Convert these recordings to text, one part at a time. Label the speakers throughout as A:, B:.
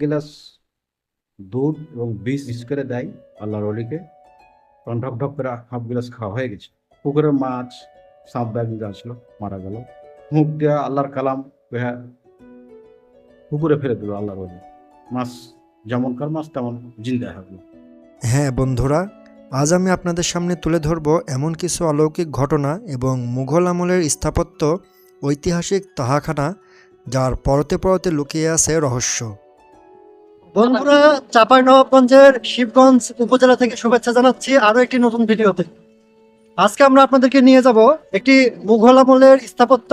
A: Glass দুধ এবং বিষ মিস করে দেয় আল্লাহর অলিকে কারণ ঢক ঢক করে হাফ গ্লাস খাওয়া হয়ে গেছে পুকুরে মাছ সাপ ব্যাগ আসলো মারা গেল মুখ দেওয়া আল্লাহর কালাম হ্যাঁ পুকুরে ফেলে দিল আল্লাহর অলি মাছ যেমনকার মাছ তেমন জিন্দা হবে
B: হ্যাঁ বন্ধুরা আজ আমি আপনাদের সামনে তুলে ধরব এমন কিছু অলৌকিক ঘটনা এবং মুঘল আমলের স্থাপত্য ঐতিহাসিক তাহাখানা যার পরতে পরতে লুকিয়ে আছে রহস্য বন্ধুরা চাঁপাইনবাবগঞ্জের শিবগঞ্জ উপজেলা থেকে শুভেচ্ছা জানাচ্ছি আরো একটি নতুন ভিডিওতে আজকে আমরা আপনাদেরকে নিয়ে যাব একটি মুঘল আমলের স্থাপত্য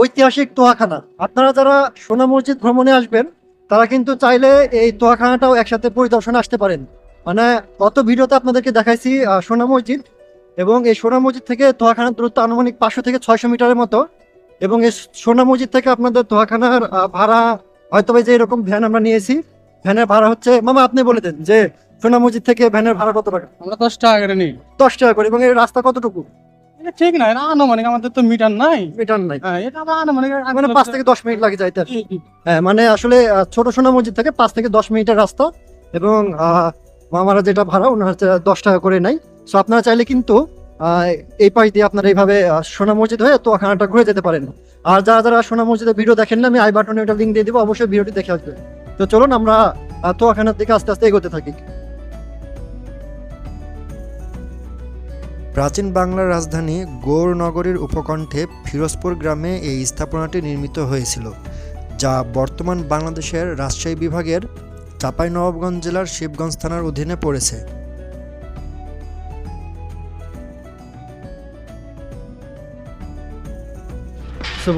B: ঐতিহাসিক তোয়াখানা আপনারা যারা সোনা মসজিদ ভ্রমণে আসবেন তারা কিন্তু চাইলে এই তোয়াখানাটাও একসাথে পরিদর্শন আসতে পারেন মানে গত ভিডিওতে আপনাদেরকে দেখাইছি সোনা মসজিদ এবং এই সোনা মসজিদ থেকে তোয়াখানার দূরত্ব আনুমানিক পাঁচশো থেকে ছয়শো মিটারের মতো এবং এই সোনা মসজিদ থেকে আপনাদের তোয়াখানার ভাড়া হয়তো যে এরকম ভ্যান আমরা নিয়েছি ভ্যানের ভাড়া হচ্ছে মামা আপনি বলে দেন যে সোনা মসজিদ থেকে ভ্যানের ভাড়া কত টাকা
C: আমরা দশ টাকা করে নিই
B: দশ টাকা করে এবং এই রাস্তা কতটুকু
C: ঠিক না এটা আনুমানিক আমাদের তো মিটার নাই মিটার নাই হ্যাঁ, এটা আনুমানিক
B: মানে পাঁচ থেকে দশ মিনিট লাগে যাইতে হ্যাঁ মানে আসলে ছোট সোনা মসজিদ থেকে পাঁচ থেকে দশ মিনিটের রাস্তা এবং মামারা যেটা ভাড়া ওনার দশ টাকা করে নাই সো আপনারা চাইলে কিন্তু এই পাশ দিয়ে আপনারা এইভাবে সোনা মসজিদ হয়ে তোয়াখানাটা ঘুরে যেতে পারেন আর যারা যারা সোনা মসজিদের ভিডিও দেখেন না আমি আই বাটনে লিঙ্ক দিয়ে দিবো অবশ্যই ভিডিওটি দেখে আসবে তো চলুন আমরা তোয়াখানার দিকে আস্তে আস্তে এগোতে থাকি প্রাচীন বাংলার রাজধানী গৌরনগরীর উপকণ্ঠে ফিরোজপুর গ্রামে এই স্থাপনাটি নির্মিত হয়েছিল যা বর্তমান বাংলাদেশের রাজশাহী বিভাগের চাঁপাইনবাবগঞ্জ জেলার শিবগঞ্জ থানার অধীনে পড়েছে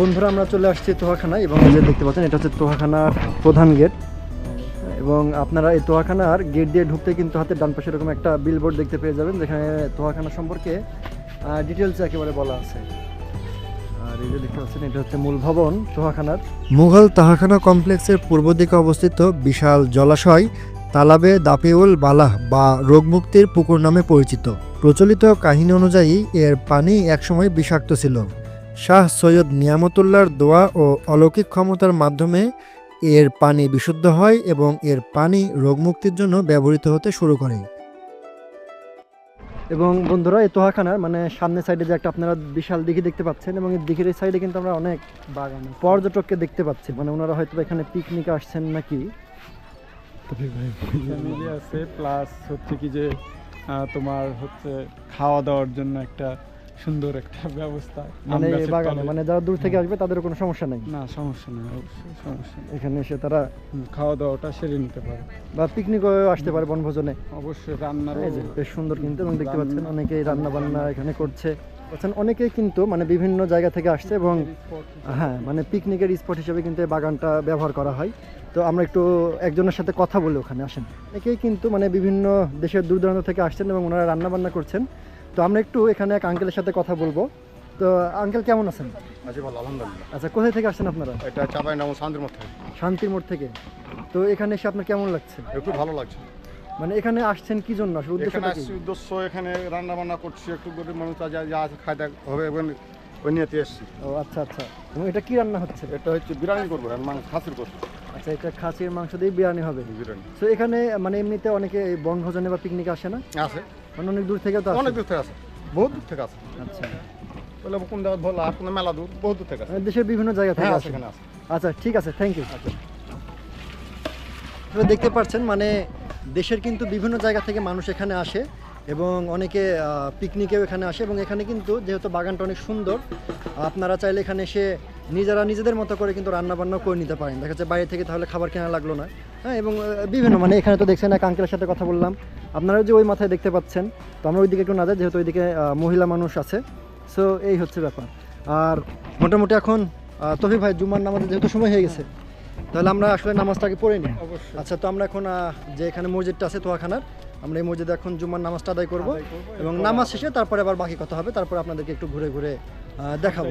B: বন্ধুরা আমরা চলে আসছি তোহাখানা এবং যে দেখতে পাচ্ছেন এটা হচ্ছে তোহাখানার প্রধান গেট এবং আপনারা এই তোহাখানার গেট দিয়ে ঢুকতে কিন্তু হাতে ডান পাশে এরকম একটা বিলবোর্ড দেখতে পেয়ে যাবেন যেখানে তোহাখানা সম্পর্কে ডিটেলস একেবারে বলা আছে আর দেখতে এটা হচ্ছে মূল ভবন মুঘল তাহাখানা কমপ্লেক্সের পূর্ব দিকে অবস্থিত বিশাল জলাশয় তালাবে দাপিউল বালাহ বা রোগমুক্তির পুকুর নামে পরিচিত প্রচলিত কাহিনী অনুযায়ী এর পানি একসময় বিষাক্ত ছিল শাহ সৈয়দ নিয়ামতুল্লার দোয়া ও অলৌকিক ক্ষমতার মাধ্যমে এর পানি বিশুদ্ধ হয় এবং এর পানি রোগমুক্তির জন্য ব্যবহৃত হতে শুরু করে এবং বন্ধুরা এই তোহাখানার মানে সামনের সাইডে যে একটা আপনারা বিশাল দিঘি দেখতে পাচ্ছেন এবং এই দিঘির সাইডে কিন্তু আমরা অনেক বাগান পর্যটককে দেখতে পাচ্ছি মানে ওনারা হয়তো এখানে পিকনিক আসছেন নাকি
C: আছে প্লাস হচ্ছে কি যে তোমার হচ্ছে খাওয়া দাওয়ার জন্য একটা সুন্দর একটা ব্যবস্থা
B: মানে বাগানে মানে যারা দূর থেকে আসবে তাদের কোনো সমস্যা নাই
C: না সমস্যা নাই অবশ্যই সমস্যা
B: এখানে এসে তারা
C: খাওয়া দাওয়াটা সেরে নিতে পারে
B: বা পিকনিকও আসতে পারে বনভোজনে
C: অবশ্যই রান্নার
B: বেশ সুন্দর কিন্তু এবং দেখতে পাচ্ছেন অনেকেই রান্না বান্না এখানে করছে বলছেন অনেকেই কিন্তু মানে বিভিন্ন জায়গা থেকে আসছে এবং হ্যাঁ মানে পিকনিকের স্পট হিসেবে কিন্তু এই বাগানটা ব্যবহার করা হয় তো আমরা একটু একজনের সাথে কথা বলি ওখানে আসেন অনেকেই কিন্তু মানে বিভিন্ন দেশের দূর দূরান্ত থেকে আসছেন এবং ওনারা রান্নাবান্না করছেন তো আমরা একটু এখানে এক আঙ্কেলের সাথে কথা বলবো তো আঙ্কেল কেমন আছেন আচ্ছা কোথায় থেকে আসছেন আপনারা
D: এটা চাপাই নাম শান্তির মোড় থেকে
B: শান্তির মোড় থেকে তো এখানে এসে আপনার কেমন লাগছে একটু ভালো লাগছে মানে এখানে আসছেন কি জন্য
D: উদ্দেশ্য উদ্দেশ্য এখানে রান্না বান্না করছি একটু গরিব মানুষ যা যা আছে খাইতে হবে এবং ওই নিয়ে এসছি
B: ও আচ্ছা আচ্ছা এবং এটা কি রান্না হচ্ছে
D: এটা হচ্ছে বিরিয়ানি করবো মাংস খাসির করবো
B: আচ্ছা এটা খাসির মাংস দিয়ে বিরিয়ানি হবে বিরিয়ানি তো এখানে মানে এমনিতে অনেকে বনভোজনে বা পিকনিক আসে না আসে মানে অনেক দূর থেকে তো
D: অনেক দূর থেকে আছে দূর থেকে আছে আচ্ছা বলে কোন জায়গা ভালো আর কোন মেলা দূর দূর থেকে আছে
B: মানে দেশের বিভিন্ন জায়গা থেকে হ্যাঁ, আছে আচ্ছা ঠিক আছে থ্যাংক আচ্ছা। ইউ দেখতে পাচ্ছেন মানে দেশের কিন্তু বিভিন্ন জায়গা থেকে মানুষ এখানে আসে এবং অনেকে পিকনিকেও এখানে আসে এবং এখানে কিন্তু যেহেতু বাগানটা অনেক সুন্দর আপনারা চাইলে এখানে এসে নিজেরা নিজেদের মতো করে কিন্তু রান্নাবান্না করে নিতে পারেন দেখা যাচ্ছে বাইরে থেকে তাহলে খাবার কেনা লাগলো না হ্যাঁ এবং বিভিন্ন মানে এখানে তো দেখছেন এক আঙ্কেলের সাথে কথা বললাম আপনারা যে ওই মাথায় দেখতে পাচ্ছেন তো আমরা ওইদিকে একটু না যাই যেহেতু ওইদিকে মহিলা মানুষ আছে সো এই হচ্ছে ব্যাপার আর মোটামুটি এখন তফি ভাই জুমার নামাজ যেহেতু সময় হয়ে গেছে তাহলে আমরা আসলে নামাজটাকে পড়ে নিই আচ্ছা তো আমরা এখন যে এখানে মসজিদটা আছে তোয়াখানার আমরা এই মসজিদে এখন জুমার নামাজটা আদায় করব এবং নামাজ শেষে তারপরে আবার বাকি কথা হবে তারপরে আপনাদেরকে একটু ঘুরে ঘুরে দেখাবো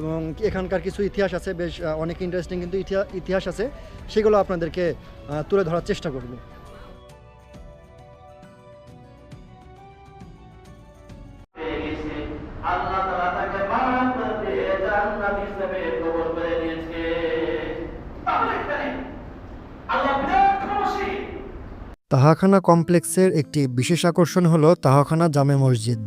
B: এবং এখানকার কিছু ইতিহাস আছে বেশ অনেক ইন্টারেস্টিং কিন্তু ইতিহাস আছে সেগুলো আপনাদেরকে তুলে ধরার চেষ্টা করবো তাহাখানা কমপ্লেক্সের একটি বিশেষ আকর্ষণ হল তাহাখানা জামে মসজিদ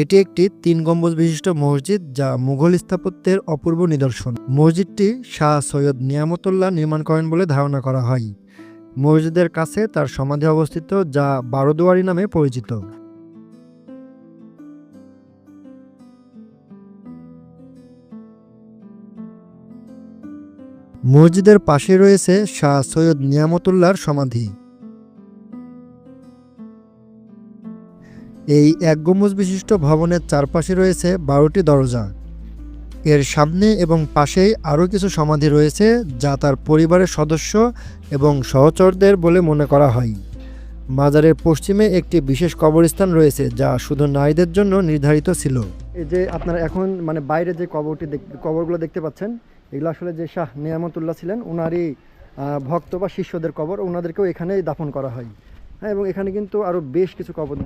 B: এটি একটি তিন গম্বুজ বিশিষ্ট মসজিদ যা মুঘল স্থাপত্যের অপূর্ব নিদর্শন মসজিদটি শাহ সৈয়দ নিয়ামতুল্লাহ নির্মাণ করেন বলে ধারণা করা হয় মসজিদের কাছে তার সমাধি অবস্থিত যা বারোদুয়ারি নামে পরিচিত মসজিদের পাশে রয়েছে শাহ সৈয়দ নিয়ামতুল্লাহর সমাধি এই এক গম্বুজ বিশিষ্ট ভবনের চারপাশে রয়েছে বারোটি দরজা এর সামনে এবং পাশেই আরও কিছু সমাধি রয়েছে যা তার পরিবারের সদস্য এবং সহচরদের বলে মনে করা হয় মাজারের পশ্চিমে একটি বিশেষ কবরস্থান রয়েছে যা শুধু নারীদের জন্য নির্ধারিত ছিল এই যে আপনারা এখন মানে বাইরে যে কবরটি কবরগুলো দেখতে পাচ্ছেন এগুলো আসলে যে শাহ নিয়ামতুল্লাহ ছিলেন ওনারই ভক্ত বা শিষ্যদের কবর ওনাদেরকেও এখানেই দাফন করা হয় হ্যাঁ এবং এখানে কিন্তু আরও বেশ কিছু কবর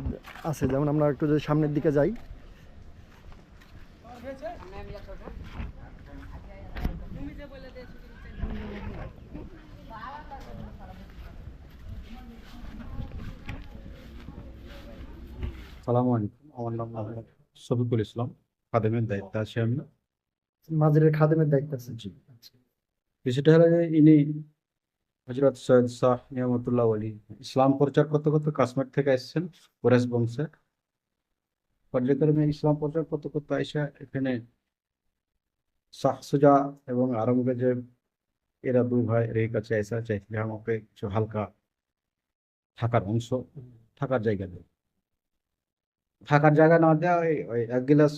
B: আছে যেমন আমরা একটু যদি সামনের দিকে যাই
E: আসসালামু আলাইকুম আমার নাম
F: সফিকুল ইসলাম খাদেমের দায়িত্ব আছে আমি
E: মাঝের খাদেমের দায়িত্ব আছে জি
F: বিষয়টা ইনি হজরত সৈয়দ শাহ নিয়ামতুল্লাহ আলী ইসলাম প্রচার করতে করতে কাশ্মীর থেকে এসেছেন ওরেস বংশে পর্যটনে ইসলাম প্রচার করতে করতে আইসা এখানে শাহ সুজা এবং আরঙ্গজেব এরা দু ভাই এর কাছে আইসা আছে আমাকে কিছু হালকা থাকার অংশ থাকার জায়গা দেয় থাকার জায়গা না দেওয়া ওই এক গিলাস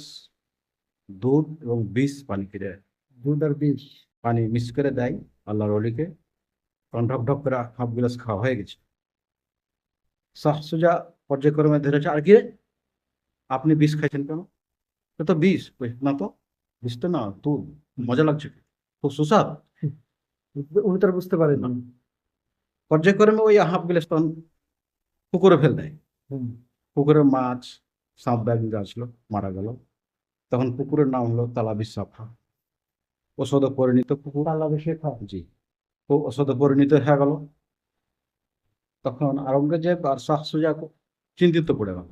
F: দুধ এবং বিষ পানি কিনে দুধ আর বিষ পানি মিক্স করে দেয় আল্লাহর অলিকে কারণ ঢক ঢক করে হাফ গ্লাস খাওয়া হয়ে গেছে শাহসুজা পর্যায়ক্রমে ধরেছে আর কি আপনি বিষ খাইছেন কেন তো বিষ না তো বিষ তো না তো মজা লাগছে খুব সুস্বাদ উনি তার বুঝতে পারেন না পর্যায়ক্রমে ওই হাফ গিলাস তখন পুকুরে ফেল দেয় পুকুরে মাছ সাপ ব্যাগ আসলো মারা গেল তখন পুকুরের নাম হলো তালাবি সাফা ওষুধে পরিণত পুকুর
E: তালাবি শেখা
F: জি ওষুধে পরিণত হয়ে গেল তখন আরঙ্গজেব আর শাহ সুজা চিন্তিত পড়ে গেল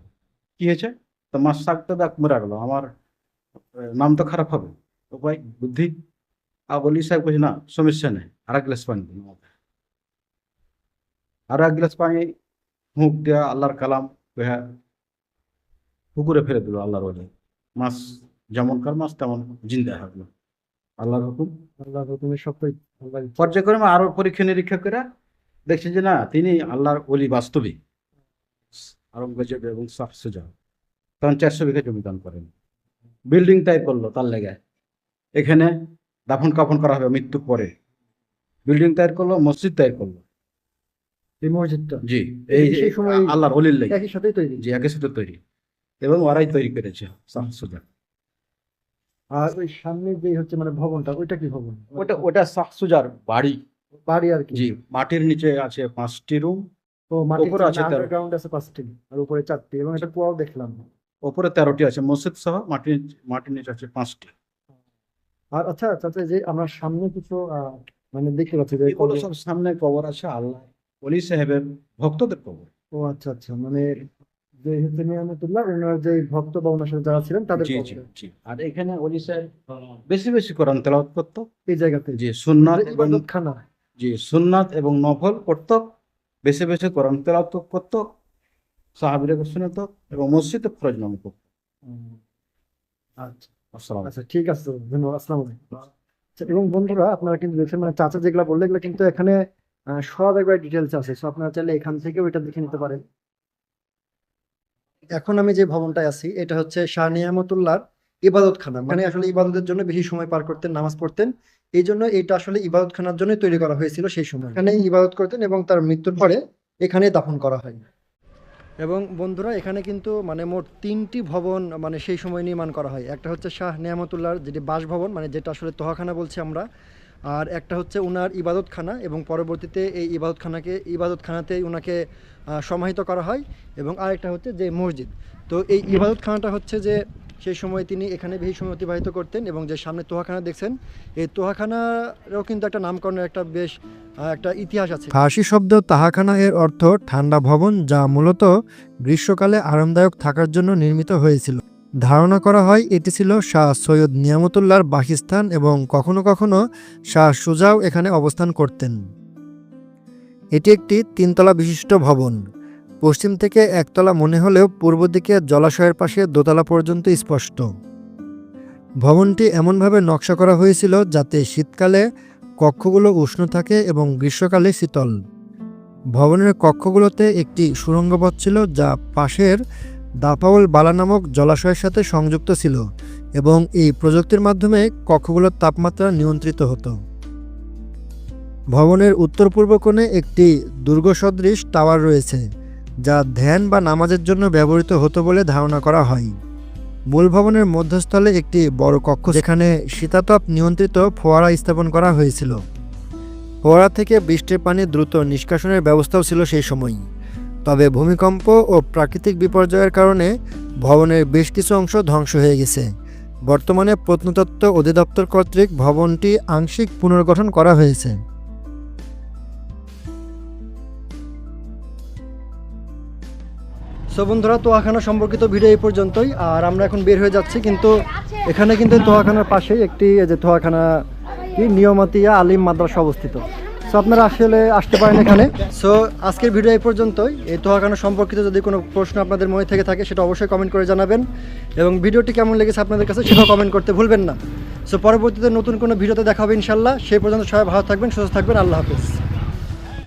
F: কি হয়েছে তোমার শাক তো দেখ মরে গেল আমার নাম তো খারাপ হবে উপায় বুদ্ধি আর বলি সাহেব বলছি না সমস্যা নেই আর এক গ্লাস পানি দিন আর এক গ্লাস পানি হুঁক দেওয়া আল্লাহর কালাম হ্যাঁ পুকুরে ফেলে দিল আল্লাহর ওজে মাছ যেমনকার মাছ তেমন জিন্দা থাকলো আল্লাহর হুকুম
E: আল্লাহর হুকুমের সবটাই
F: পর্যায়ক্রমে আরো পরীক্ষা নিরীক্ষা করে দেখছেন যে না তিনি আল্লাহর অলি বাস্তবিক আরঙ্গজেব এবং শাহ সুজা চারশো বিঘা জমি দান করেন বিল্ডিং টাইপ করলো তার লেগে এখানে দাফন কাফন করা হবে মৃত্যু পরে বিল্ডিং তৈরি করলো মসজিদ তৈরি করলো এই মসজিদটা জি এই সময় আল্লাহর অলির লাগে একই সাথে তৈরি জি একই সাথে তৈরি এবং ওরাই তৈরি করেছে শাহ সুজা
E: আর ওই সামনে যে হচ্ছে মানে ভবনটা ওইটা কি ভবন
F: ওটা ওটা শাকসুজার বাড়ি বাড়ি আর কি জি মাটির নিচে আছে পাঁচটি রুম
E: ও মাটির আছে গ্রাউন্ড আছে পাঁচটি আর উপরে চারটি এবং এটা কুয়াও দেখলাম
F: ওপরে তেরোটি আছে মসজিদ সহ মাটির মাটির নিচে আছে পাঁচটি
E: আর আচ্ছা চাচা আচ্ছা, আচ্ছা, যে আমরা সামনে কিছু মানে দেখতে পাচ্ছি যে
F: সব সামনে কবর আছে আল্লাহ অলি সাহেবের ভক্তদের কবর
E: ও আচ্ছা আচ্ছা মানে যে নিয়ামতুল্লাহ ওনার যে ভক্ত বা ওনার সাথে যারা ছিলেন তাদের
F: আর এখানে স্যার বেশি বেশি কোরআন করত এই জায়গাতে সুন্নাত মানে এবং খানা জি সুন্নাত এবং নফল করত বেশি বেশি কোরআন করত এবং মসজিদে ফরজ করত আচ্ছা
E: আচ্ছা ঠিক আছে ধন্যবাদ আসসালামু আলাইকুম আচ্ছা, এবং বন্ধুরা আপনারা কিন্তু দেখছেন মানে চাচা যেগুলো বললে এগুলো কিন্তু এখানে সব একবার ডিটেলস আছে সো আপনারা চাইলে এখান থেকেও এটা দেখে নিতে পারেন এখন আমি যে ভবনটা আছি এটা হচ্ছে শাহ নিয়ামতুল্লাহর ইবাদতখানা মানে আসলে ইবাদতের জন্য বেশি সময় পার করতেন নামাজ পড়তেন এই জন্য এটা আসলে ইবাদতখানার জন্য তৈরি করা হয়েছিল সেই সময় এখানে ইবাদত করতেন এবং তার মৃত্যুর পরে এখানে দাফন করা হয় এবং বন্ধুরা এখানে কিন্তু মানে মোট তিনটি ভবন মানে সেই সময় নির্মাণ করা হয় একটা হচ্ছে শাহ নিয়ামতুল্লাহর যেটি বাসভবন মানে যেটা আসলে তোহাখানা বলছি আমরা আর একটা হচ্ছে ওনার ইবাদতখানা এবং পরবর্তীতে এই ইবাদতখানাকে ইবাদতখানাতেই ওনাকে সমাহিত করা হয় এবং আরেকটা হচ্ছে যে মসজিদ তো এই ইবাদতখানাটা হচ্ছে যে সেই সময় তিনি এখানে বেশি সময় অতিবাহিত করতেন এবং যে সামনে তোহাখানা দেখছেন এই তোহাখানারও কিন্তু একটা নামকরণের একটা বেশ একটা ইতিহাস আছে
B: ফার্সি শব্দ তাহাখানা এর অর্থ ঠান্ডা ভবন যা মূলত গ্রীষ্মকালে আরামদায়ক থাকার জন্য নির্মিত হয়েছিল ধারণা করা হয় এটি ছিল শাহ সৈয়দ নিয়ামতুল্লাহর বাসস্থান এবং কখনো কখনো শাহ সুজাও এখানে অবস্থান করতেন এটি একটি তিনতলা বিশিষ্ট ভবন পশ্চিম থেকে একতলা মনে হলেও পূর্ব দিকে জলাশয়ের পাশে দোতলা পর্যন্ত স্পষ্ট ভবনটি এমনভাবে নকশা করা হয়েছিল যাতে শীতকালে কক্ষগুলো উষ্ণ থাকে এবং গ্রীষ্মকালে শীতল ভবনের কক্ষগুলোতে একটি সুরঙ্গপথ ছিল যা পাশের দাপাউল বালা নামক জলাশয়ের সাথে সংযুক্ত ছিল এবং এই প্রযুক্তির মাধ্যমে কক্ষগুলোর তাপমাত্রা নিয়ন্ত্রিত হতো ভবনের উত্তর পূর্ব কোণে একটি দুর্গ সদৃশ টাওয়ার রয়েছে যা ধ্যান বা নামাজের জন্য ব্যবহৃত হতো বলে ধারণা করা হয় মূল ভবনের মধ্যস্থলে একটি বড় কক্ষ যেখানে শীতাতপ নিয়ন্ত্রিত ফোয়ারা স্থাপন করা হয়েছিল ফোয়ারা থেকে বৃষ্টির পানি দ্রুত নিষ্কাশনের ব্যবস্থাও ছিল সেই সময় তবে ভূমিকম্প ও প্রাকৃতিক বিপর্যয়ের কারণে ভবনের বেশ কিছু অংশ ধ্বংস হয়ে গেছে বর্তমানে প্রত্নতত্ত্ব অধিদপ্তর কর্তৃক ভবনটি আংশিক পুনর্গঠন করা হয়েছে সো বন্ধুরা তোয়াখানা সম্পর্কিত ভিডিও এই পর্যন্তই আর আমরা এখন বের হয়ে যাচ্ছি কিন্তু এখানে কিন্তু তোয়াখানার পাশেই একটি যে তোয়াখানা কি নিয়মাতিয়া আলিম মাদ্রাসা অবস্থিত সো আপনারা আসলে আসতে পারেন এখানে সো আজকের ভিডিও এই পর্যন্তই এই তোহাকানো সম্পর্কিত যদি কোনো প্রশ্ন আপনাদের মনে থেকে থাকে সেটা অবশ্যই কমেন্ট করে জানাবেন এবং ভিডিওটি কেমন লেগেছে আপনাদের কাছে সেটাও কমেন্ট করতে ভুলবেন না সো পরবর্তীতে নতুন কোনো ভিডিওতে দেখা হবে ইনশাল্লাহ সেই পর্যন্ত সবাই ভালো থাকবেন সুস্থ থাকবেন আল্লাহ হাফিজ